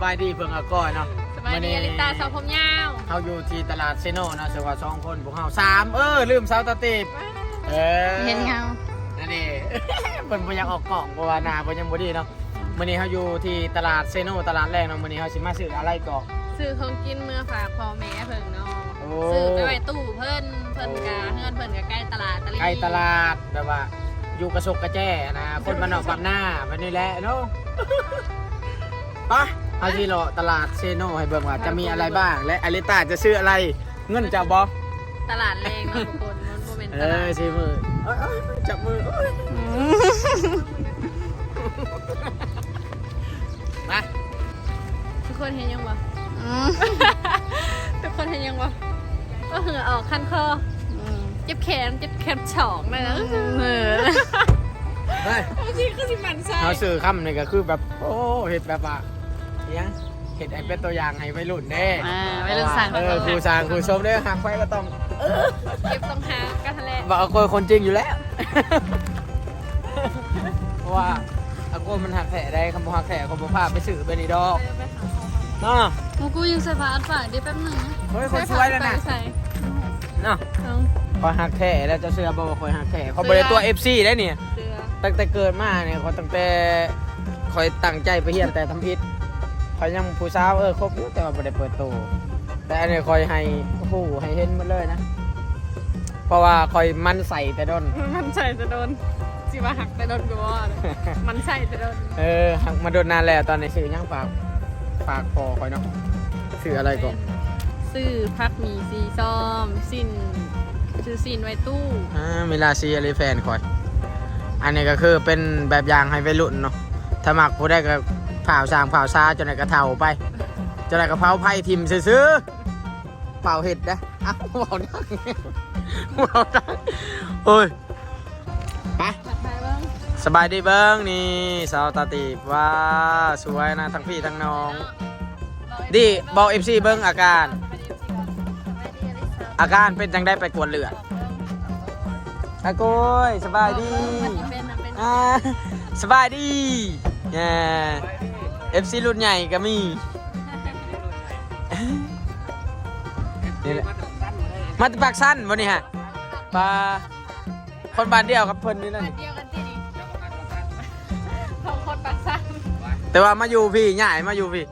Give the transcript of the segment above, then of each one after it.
สบายดีสบายดีเพิ่งเอาก่อนเนาะสบายดีอลิตาสาวผมยาวเฮาอยู่ที่ตลาดเซโนเนาะสว่าสองคนพวกเฮาสามเออลืมเสาตะตีบเออเห็นเงานั่นนี่เพิ่นบ่อยากออกกล่องเพราะว่าหน้าเพิ่นยังบ่ดีเนาะมื้อนี้เฮาอยู่ที่ตลาดเซโนตลาดแรกเนาะมื้อนี้เฮาสิมาซื้ออะไรก่อนซื้อของกินเมื่อฝากพ่อแม่เพิ่นเนาะโอ้ซื้อไปไว้ตู้เพิ่นเพิ่นกะเฮือนเพิ่นกะใกล้ตลาดตะลีใกล้ตลาดแบบว่าอยู่กระสกกระแจนะคนบ้านนอกบ้านหน้าแบบนี้แหละเนาะไปะ เอาที่เราตลาดเซโนให้เบิ่งว่าจะมีอะไรบ้าง และอลิต้าจะซื้ออะไร เงินจะบอกตลาดแรงเนาะทุกคนมันบ่แม่นเอตลาอดสิมือเอ้ยเอ้ยจับมือเอ้ยมา ทุกคนเห็นยังบ่อืมทุกคนเห็นยังบ่ก็เหงื่อออกคันคอเจ็บแขนเจ็บแขนฉองเลยนะเออเฮ้ยบางทีก็สิมันใช่เอาซื้อคำนี่ก็คือแบบ โอ้เห็ดแบบว่าเฮี ยงเห็ดไอ้เป็นตัวอย่างให้วัยรุ่นเด้อ่าวัยรุ่นสั่ง เออครูสร้างครูชมเด้อหักไฟก็ต้องเก็บต้องหากันทะเลบอกเอาคนคนจริงอยู่แล้ว เพราะว่าอากูมันหักแผลได้คำบอกหักแผลเขาบอกพาไปสื่อไปนี่ดอกเนาะ มูกูยังใส่ผ้าอัดฝากเดี๋ยวแป๊บหนึงนะเฮ้ยคนสวยแล้วนะใส่เนาะเอา คอยหักแผลแล้วจะเสื้อบอกว่าคอยหักแผลเขาบริตัว FC ได้เนี่ย เสื้อตั้งแต่เกิดมาเนี่ยเขาตั้งแต่คอยตั้งใจไปเฮียนแต่ทำพิษ คอยยังผู้สาวเออครบอยู่แต่ว่าไม่ได้เปิดตัวแต่อันนี้คอยให้โอ้โหให้เห็นหมดเลยนะ เพราะว่าคอยมันใส่แต่ดน มันใส่จะโดนสิว่าหักแต่โดนกูว่ามันใส่จะโดนเออหักมาโดนนานแล้วตอนนี้ซื้อยังฝากฝากพอคอยเนาะซื้ออะไรก่อนซื้อพักหมีซีซ้อมสินซื้อสินไว้ตู้อ่ามิลาซีอะไรแฟนคอย อันนี้ก็คือเป็นแบบอย่างให้วัยรุ่นเนาะถ้ามักผู้ได้ก็เผาสร้างเผาซาจนไหนกระเทาไปจนไหนกระเพราไผ่ทิมซื้อๆเป่าเห็ดนะอ้าวเป่าดังเป่าดังโอ้ยไปผัดไทยบ้างสบายดีเบิ้งนี่สาวตาตีบว่าสวยนะทั้งพี่ทั้งน้อง ดีบอกเอฟซีเบิ้งอาการ อาการเป็นจังได้ไปกวดเลือดอาโกยสบายดีเป็นนะเป็นอ่าสบายดีเนี่ย เอฟซีรุ่นใหญ่ก็มี นี่แหละมาจากปากสั้นวันนี้ฮะปลาคนบ้านเดียวกับเพิ่นนี่แหละนี่เดียวกันที่นี่ของคนปากสั้นแต่ว่ามาอยู่พี่ใหญ่มาอยู่พี่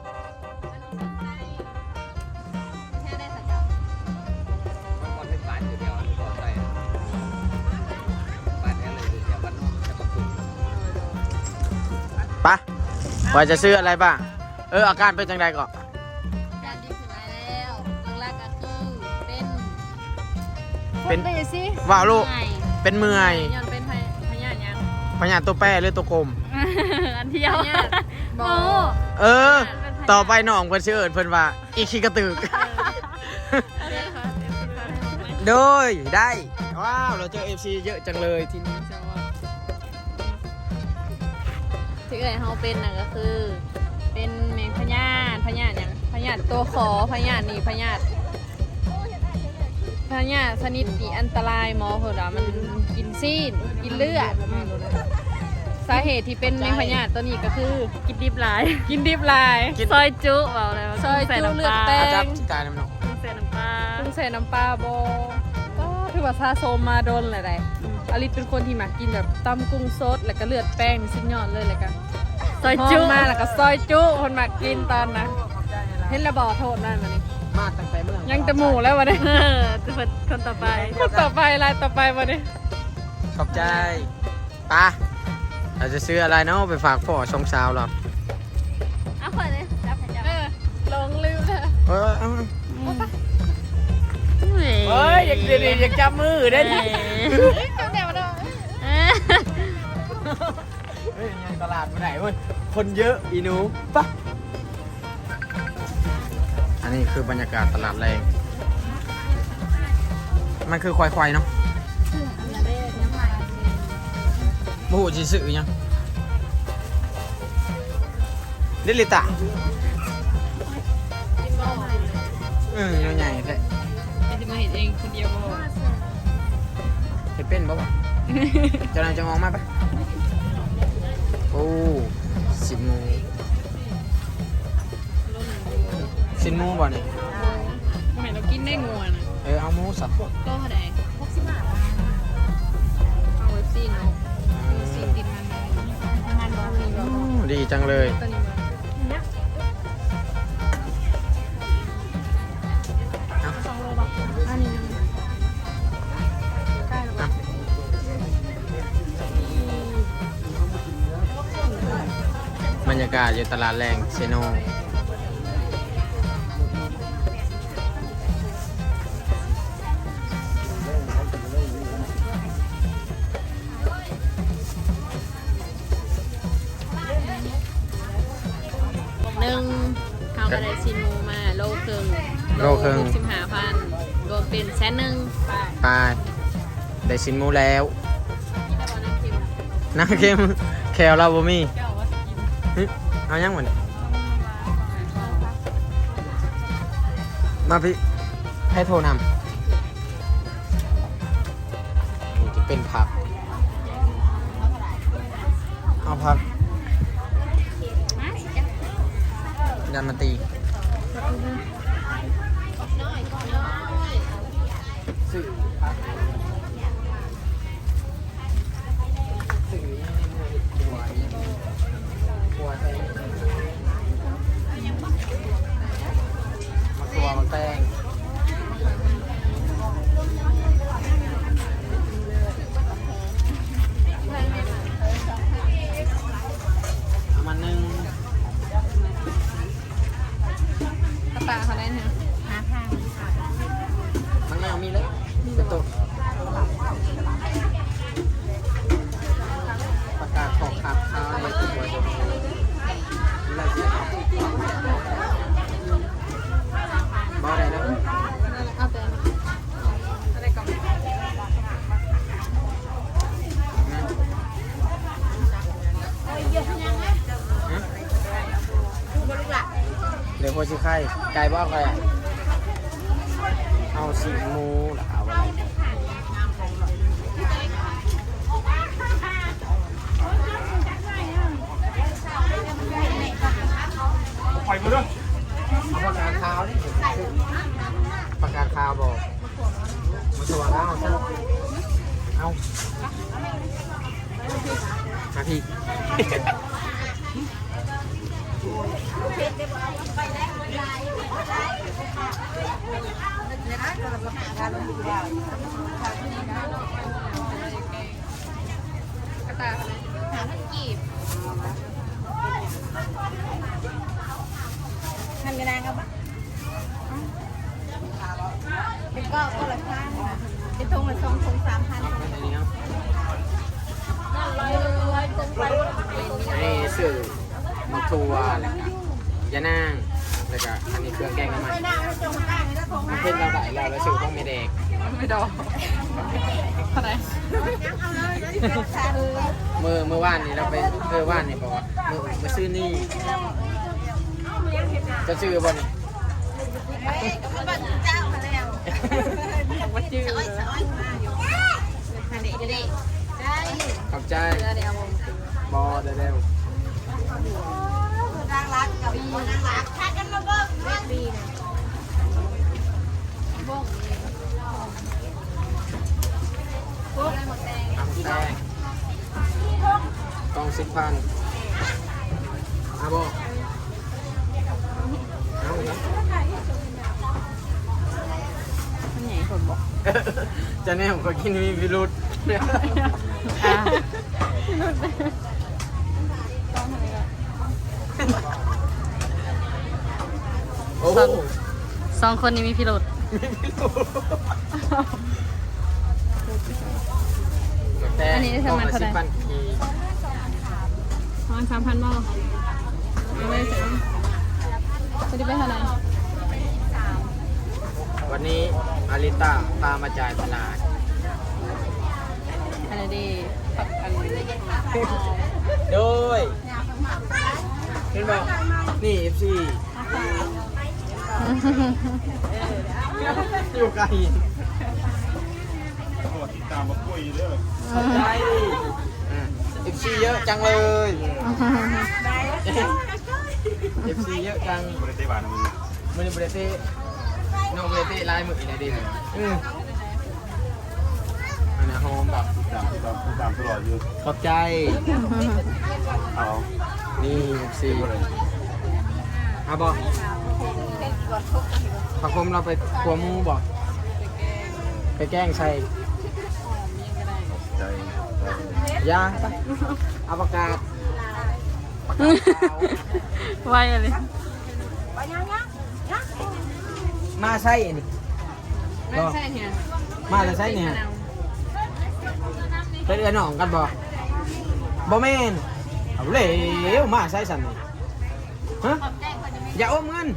ว่าจะซื้ออะไรบ้าง เอออาการเป็นจังไดก่อนการดีขึ้นมาแล้วเรื่องแรกก็คือเป็นเป็นพูดไปสิว่าวลูกไงเป็นเมื่อยย้อนเป็นพยพยานยังพญาตัวแป้หรือตัวกลม อันเที่ยวโบเออ ต่อไปน้องเพิ่นชื่อเอิญเพิ่นว่า อีขี้กระตึก โดยได้ ว้าว เราเจอ FC เยอะจังเลยที่นี่ ที่เอ่ยเขาเป็นน่ะก็คือ เป็นแมงพญาตพญาตหยังพญาตตัวขอพญาตนี่พญาตพญาตชนิดที่อันตรายหมอเพิ่นว่ามันกินซีนกินเลือดสาเหตุที่เป็นแมงพญาตตัวนี้ก็คือ กินดิบหลาย กินดิบหลายซอยจุเปล่าอะไรวะซอยจุใส่น้ำเลืปอดลาแป้งอาจับจิตายน้ำหนองใส่น้ำปลาปรุงใส่น้ำปลาโบก็ถือว่าซาโซมมาโดนแหละได อลิสเป็นคนที่มักกินแบบตำกุ้งสดแล้วก็เลือดแป้งนี่สุดยอดเลยเลยกันซอยห้จุองมาแล้วก็ซอยจุคนมักกินตอนนะเห็นระบอโทษได้มานี่มาตั้งแต่เมื่อยังจะหมู่แล้ววะเนี่ยเออจะเป็นคนต่อไปคนต่อไปอะไรต่อไปวะเนี่ยขอบใจปะเราจะซื้ออะไรเนาะไปฝากพ่อชงสาวเราเอาคนเลยจับให้จับเออลงลืมเลยเออเอาเฮ้เฮ้ยอยากเดี๋ยวนี้อยากจับมือได้ดิเจ้ ตลาดไปไหนเว้ยคนเยอะอีหนูปะอันนี้คือบรรยากาศตลาดแรง มันคือควายควายๆเนาะโอ้โหจีสื่อยังเดลิตะเออใหญ่ๆแท้ไอ้ที่มาเห็นเองคนเดียวก็เห็นเป็นบ่วะจะนำจะมองมาปะโอ้สินมูสินมูบ่เนี่ยเหมืนเรากินได้งัวนะเออเอาหมูสับก็ไหร่หกสิบบาทเอาเวฟซีนเอาซีนติดมันมันดีจังเลยตัวนี้ รรยากาศอยู่ตลาดแรงเซโนหนึ่งเขาก็ได้ซินหมูมาโลครึ่งโลครึ่ง สิบห้าพันรวมเป็นแสนหนึ่งไปไปได้ชิ้นหมูแล้วที่ตะวันน้ำเค็มน้ำเค็มแคลเราบ่มี เจ้าว่าจะกินหึ เอายังหมดมาพี่ให้โทรนำนี่จะเป็นผัก เอาผักดันมาตีสื่อสื่อ ยังในมือหัวยังหัวใส่มาตัวมาแป้งเอามาหนึ่งกระปาเขาได้เนี่ยมันไม่เอามีเลยมีแต่ตัวประกาศของขับข้าวในตัวจะมีอะไรสิ บ่ได้นะเอาแต่อะไรก่อนเดี๋ยวพอชิไข่ไก่บ้าไก่เอาสีมูหรือเอาอะไร ไปมาด้วยเอาประกาศข้าวนี่ประกาศข้าวบอกมาตัวแล้วเอาซะเอามาพี่กระตาเขาได้หานกีบ ทำกันนานครับเป็นก็ก็ละพันเป็นทงละสองทงสามพันอันนี้เนาะร้อยร้อยทงไปนี่สื่อมาทัวร์แล้วก็ยานั่งแล้วก็อันนี้เครื่องแกงน้ำมันไม่น่าไม่จงกลางเลยนะทงมันเป็นเราไหลเราแล้วสื่อต้องมีแดกไม่ดอกเท่าไหร่เมื่อเมื่อว่านนี่เราไปเมื่อว่านนี่บอกว่าเมื่อมาซื้อนี่ จะซื้อบอลนี่เจ้ามาแล้วว่าจืดเลยฮันเด็กเด็กได้ขอบใจเดี๋ยวเดียวเอามาคืนบอเดี๋ยวเร็วนางรักกับนางรักถ้ากันมาเบิ้งเบิ้งดีนะบ้งบ้งหมดแดงทำแป้งกองสิบพันอาบอ มันใหญ่คนบอกจะแน่ผมก็กินมีพิรุษอ่าต้องทำอะไรก่อนโอ้โหสองคนนี้มีพิรุษแต่กองละสิบพันกีประมาณสามพันบ้างเอาเลยสาม จะได้ไปเท่าไหร่วันนี้อาริต้าพามาจ่ายตลาดอะไรดีปักอันโดยเห็นบอกนี่ FC อยู่ไกลตรวจติดตามมาคุยเด้อขอบใจอะ FC เยอะจังเลย FC เยอะจังบริเตบานมึงบมันบริเตน้องบริเตลายมืออะไรดีเลยอืมอันนี้หอมแบบตามตามตามตลอดอยู่ขอบใจเอานี่สี่เอาบอกผักผมเราไปขัวมูบอกไปแกล้งใส่ยาเอาประกาเร็วมาใส่สันนี่ฮะอย่าอมเงิน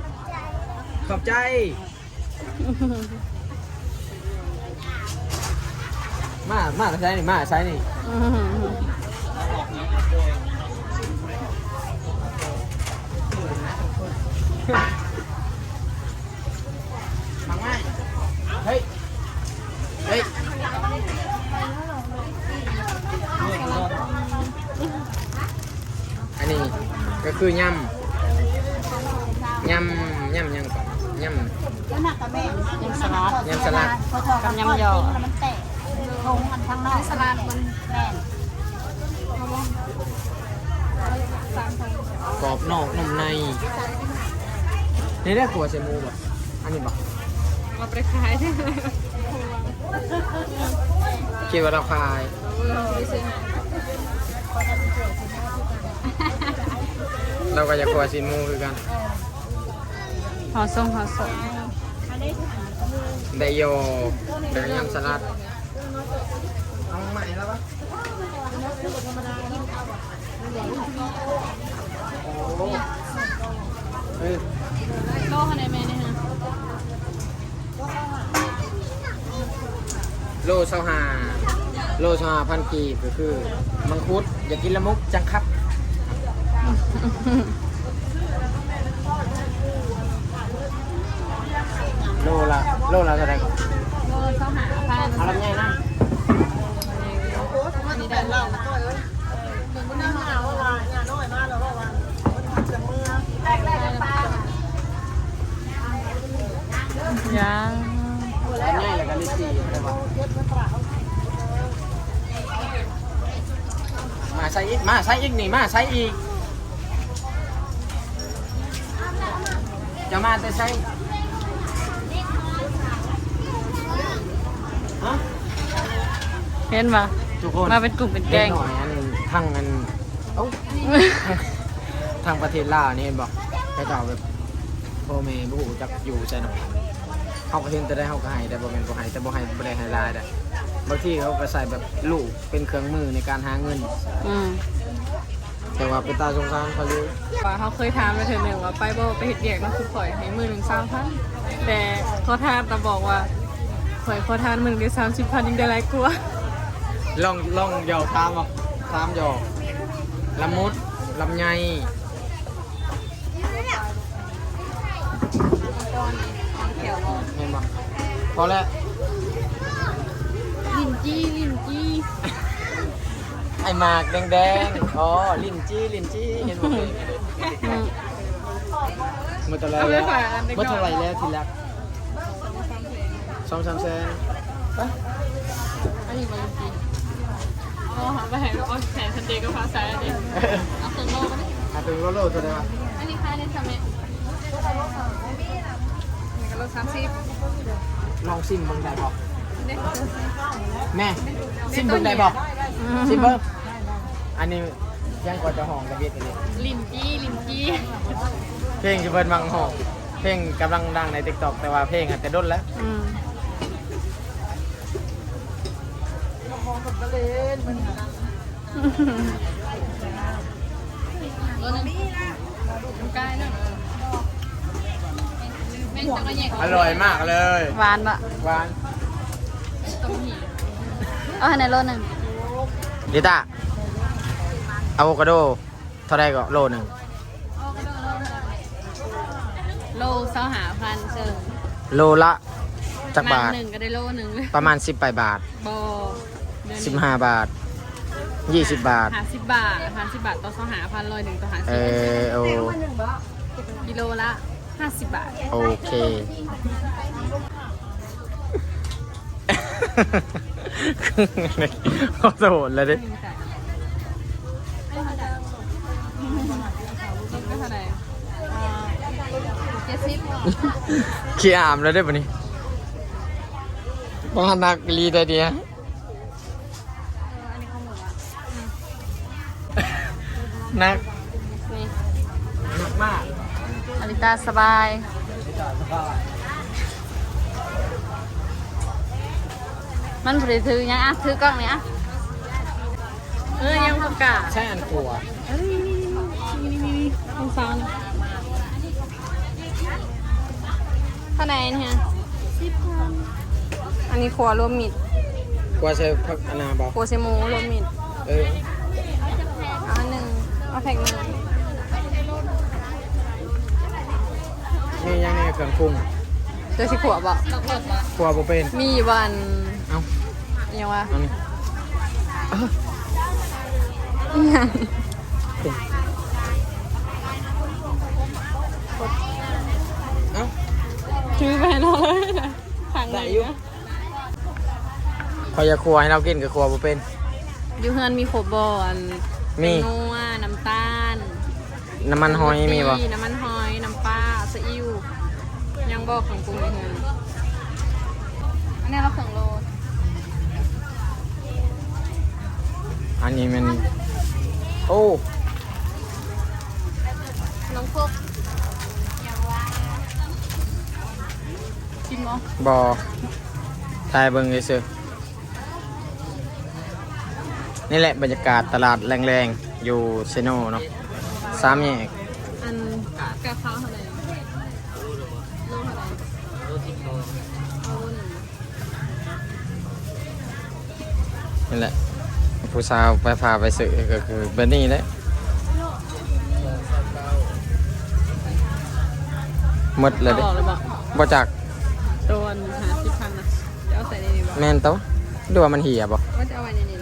ขอบใจมามาใช้นี่มาใช้นี่ ฟังไหมเฮ้ย เฮ้ย อันนี้ก็ คือยำยำยำยังก่อนยำ แล้วหนักกับแม่ยำสลัดยำสลัด พอทอกับยำยอมันแตกลงมันข้างนอกสลัดมันแม่นกรอบนอกนุ่มในนี่ได้ขัวเซมูบ่อันนี้บ่มาไปขายคิดว่าเราขาย เราก็จะขัวซีมูคือกันหอส่งหอส่งไดโยเดี๋ยวยำสลัดเอาใหม่แล้วปะโอ้เฮ้ยโลคะแนนแม่เนี่ยฮะโลเซาหาโลเซาหาพันกีบก็คือ มังคุด อย่ากินละมุกจังครับ โลละโลละเท่าไหร่ก่อนโลเข้าหาพันเอาลำไยนะอันนี้ได้เล่ายังลำไยแล้วก็ลิซี่อะไรวะมาใส่อีก มาใส่อีกนี่ มาใส่อีก จะ มาแต่ใส่ฮะเห็นปะทุกคนมาเป็นกลุ่มเป็นแก๊งหน่อยอันทางอันเอ้าทางประเทศลาวนี่เห็นบอกกระเจ้าแบบพ่อแม่บุหูจักอยู่ใช่เนาะเขาก็เห็นแต่ได้เขาก็ให้แต่บ่แม่นบ่ให้แต่บ่ให้บ่ได้ให้หลายได้บางทีเขาก็ใส่แบบลูกเป็นเครื่องมือในการหาเงินอืม แต่ว่าเป็นตาสงสารเขาอยู่ว่าเขาเคยถามมาเธอหนึ่งว่าไปบ่ไปเห็ดเดียกเนาะคือข่อยให้มือหนึ่งสามพันแต่เขาถามแต่บอกว่าข่อยขอทานมือเดียวสามสิบพันยังได้หลายกว่าลองลองหยอกตามบอกตามหยอกละมุดลำไยเห็นบ่พอแล้วลินจี้ลินจี้ ไอหมากแดงๆ อ๋อ ลินจี้ลินจี้เห็นบ่เคยอืมเมื่อเท่าไรเอาไว้แล้วฝากอันเด็กน้อยเมื่อเท่าไรแล้วทีละสองสามแสนไปอันนี้บลินจี้เอาหาไปให้ลูกเอาแขนทันเดย์ก็พาสายอันนี้เอาเครื่องโลมาดิอาถึงก็โลเท่าไหร่วะอันนี้ค่าเล่นทำไมนี่ก็โลสามสิบลองซิมเบิ่งได้บอกเด็กแม่ซิมเบิ่งได้บอก ซิมเบิ่งอันนี้ยังกว่าจะห้องกระเบียดอันนี้ลินจี้ลินจี้เพลงจะเบิ่นบางห้องเพลงกำลังดังใน TikTok แต่ว่าเพลงอาจจะด้นแล้วอืมรถหนึ่งน้ำกายหนึ่งแม่งจักรแยกอร่อยมากเลยหวานปะหวานต้มหีเอาให้ในรถหนึ่ง ลิต้าอะโวคาโดเท่าไรก็โลหนึ่งโลเสาหาพันเชิงโลละจักบาท หนึ่งก็ได้โลหนึ่งเลยประมาณ10ไปบาทบอ15บาท20บาทหาสิบบาทหาสิบบาทต่อเสาหาพันร้อยหนึ่งต่อหาเอสิบอโอ้กิโลละห้าสิบบาท โอเค ขอโทษแล้วดิก็เท่าไหร่เจ็ดสิบขี้อามแล้วได้ปะนี่บ้านนักลีแต่เดียอันนี้ข้าวหมูอะนักนี่นักมากอลิตาสบาย มันบริถือยังอะถือกล้องนี่อะเออยังประกาศใช่อันกลัวเอ้ยนี่นี่นี่นี่ต้องฟังเท่าไหร่เนี่ยสิบพันอันนี้ขัวรวมมิดกลัวใช้พักอนาบอกขัวเซมูรวมมิดเออเอาอันหนึ่งเอาแพ็คหนึ่งนี่ยังไงเครื่องปรุงเจอสิขัวบอกกลัวบ่เป็นมีอยู่วัน เอ้ายังวะเอานี่อิหยังเอ้าถือไปให้เราเลยนะทางไหนได้อยู่นะพอจะครัวให้เรากินกับครัวบ่เป็น อยู่เฮือนมีขบบอนมี นัวน้ำตาลน้ำมันหอยมีบ่น้ำมันหอยน้ำปลาซีอิ๊วยังบอกของปรุงในเฮือนอันนี้เราเครื่องโล อันนี้มัน โอ้น้องพกกินมั้บอทายเบิ่งซื่อนี่แหละบรรยากาศตลาดแรงๆ อยู่เซโนเนาะสามแยกอันกะเพราเท่าไหร่โลเท่าไหร่โลสิบโลเอาโลหนึ่นี่แหละ ผู้สาวไปพาไปซื้อก็คือเบอร์นี่แหละหมดเลยเด้อาออกเลยบอกบ่จักโดนหาสิบพันนะจะเอาใส่ในนี้บอกแม่นตัวดูว่ามันเหี่ยบ่ว่าจะเอาไว้ในนี้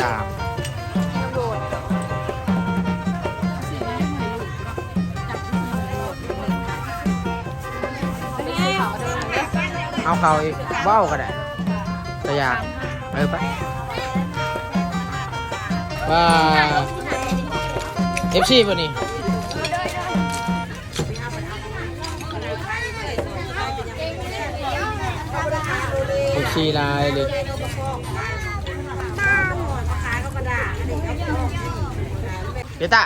จามเอาเขาอีกเว้าวก็ได้ตัวอย่างเออไปว่าเอฟซีป่ะนี่เอฟซีลายเลย เดยวตา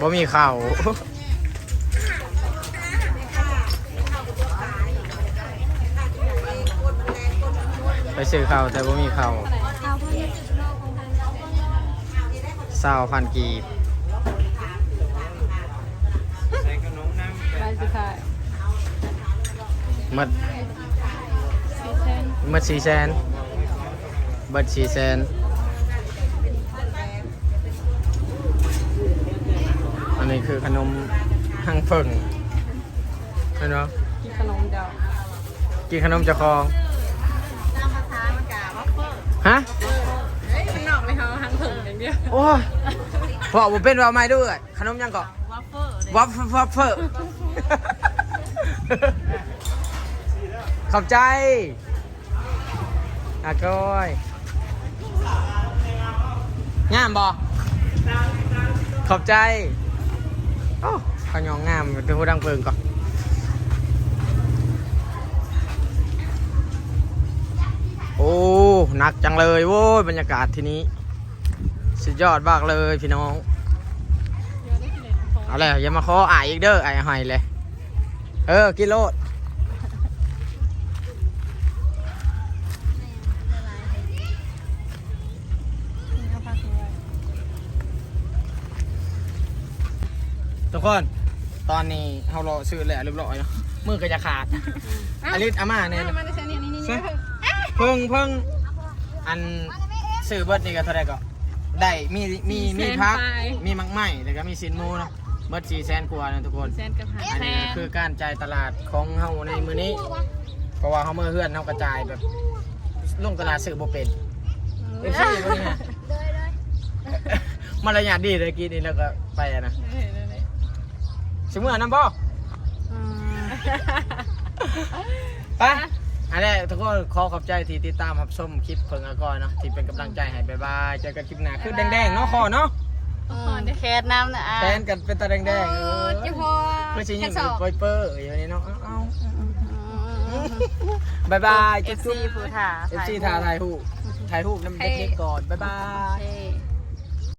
บ่มีเข่าวไปซื้อข้าวแต่บ่มีข้าวสาวพันกีบลายสุดมดซีเซนหมดสีแสนเบิดสีแสน นนี้คือขนมหังเฟิงเห็นไหมกินขนมเดากินขนมเจะคองตามภาษามันกะว่าเฟิร์ฮะเฮ้ยมันนอกเลยเขาหังถึงอย่างเดียวโอ้ยบอกผมเป็นว่าไม่ด้วยขนมยังเกาะว่าเฟิร์วัฟวัฟเฟอร์ขอบใจอาก้อยงามบอขอบใจ โอ้ขยองงามเป็นผู้ดังเพิงก่อนโอ้หนักจังเลยโว้ยบรรยากาศที่นี้ สุดยอดมากเลยพี่น้อง เอาเลยอย่ามาขออ่ายอีกเด้ออ้ายหอยเลย เออกิโล กคน ตอนนี้เรารอซื้อแล้วเรียบร้อยเนาะมือก็จะขาดอลิสอาม่าเนี่ยมันจะใช้นี่นี่นี่เพิ่งเพิ่งอันซื้อเบิร์ดนี่ก็เท่าไหรก็ได้มีมีมีพักมีมักไหม้แล้วก็มีสินหมูเนาะเบิร์ดสี่แสนกว่านะทุกคนแซนกับหาอันแซนี้นคือการจ่ายตลาดของเฮาในมือนี้ เพราะว่าเฮาเมื่อเฮือนเฮากระจายแบบลงตลาดซื้อบ่เป็นเอฟซีบ่นี่นะมารยาทดีเลยกินนี่แล้วก็ไปอะนะ สิมื้อนั้นบ่ ไปอันนี้ทุกคนขอขอบใจที่ติดตามรับชมคลิปเพิ่งอากอยเนาะที่เป็นกำลังใจให้บ๊ายบายเจอกันคลิปหน้าคือแดงๆเนาะคอเนาะแคสน้ำนะอะแฟนกันเป็นตาแดงๆเออจะพอเพื่อชิยิ้มสอบเปอยเปอร์อย่างนี้เนาะเอาๆบายบายเอจุ๊ฟบซีจุ๊บผู้ถ่าเอฟซีถ่ายถ่ายหูปถ่ายหูปน้ำเด็กๆก่อนบ๊ายบายเท่